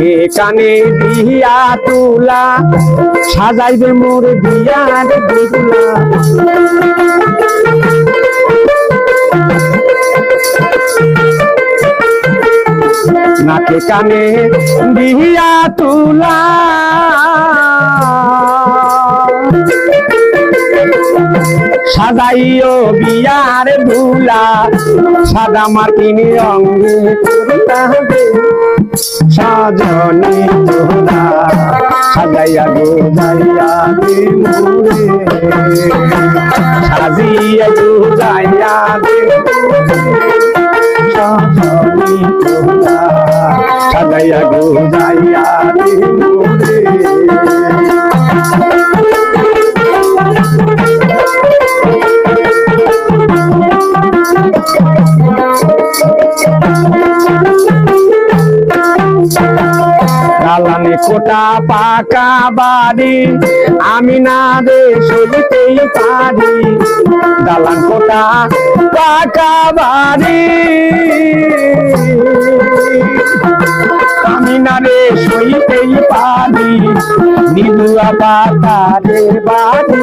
নাকে কানে দিয়া তুলা, সাজাইবে মোর বিয়ার বেগুলা নাকে কানে দিয়া তুলা। সাজাইও বিয়ার ধুলা সাদা অঙ্গে করতাবে সাজনি তোরা সাজাইয়া গো যাইয়া দে মোরে সাজিয়া গো যাইয়া দে সাজনি তোরা সাজাইয়া গো যাইয়া দে মোরে দালানে কোটা পাকা বাড়ি। আমি না রে সইতেই পারি। দালান কোটা পাকা বাড়ি। আমি না রে সইতেই পারি। নিদুয়া পাতারে বাড়ি।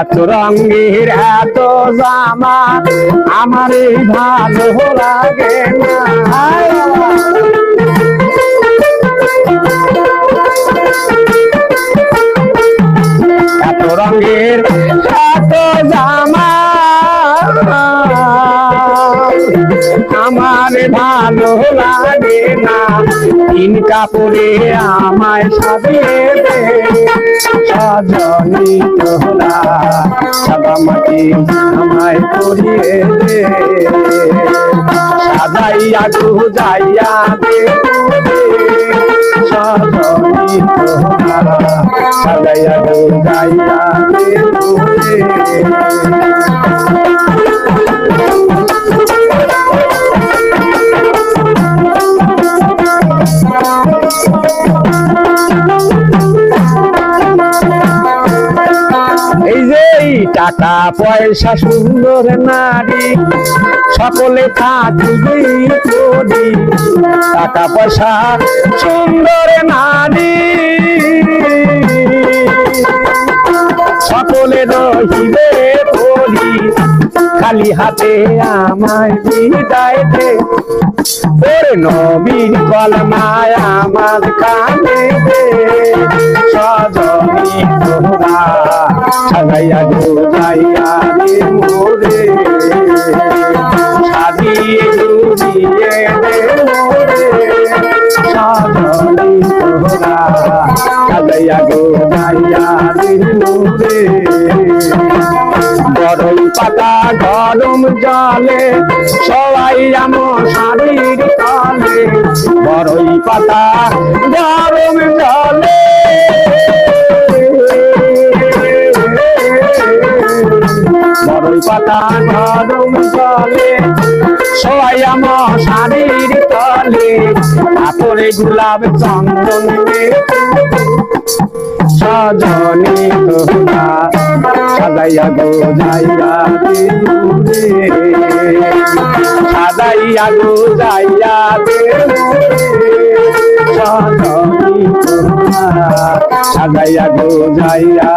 এত রঙের এত জামা আমার ভালো লাগে না। আমার ভালো লাগে না। তিন কাপড়ে আমায় সাজিয়ে দে। সজনী তোরা আমায় করিয়ে দে। সাজাইয়া গো যাইয়া দে। সজনী তোরা সাজাইয়া গো যাইয়া দে। টাকা পয়সা সুন্দর নারী, সকলে থাকবে করি টাকা পয়সা সুন্দর নারী। সকলে রহিবে পরি খালি হাতে আমায় বিদায় দে। ওরে নবীন কলমায় আমার কানে দে। সজনী তোরা গো। গরম জলে, সবাই আমার শাড়ির তলে বড়ই পাতা গরম জলে। বড়ই পাতা গরম জলে, সবাই আমার শাড়ির তলে আপরে গোলাপ চন্দন সজনী তোরা সাজাইয়া গো যাইয়া দে সাজাইয়া গো যাইয়া তোরা গো যাইয়া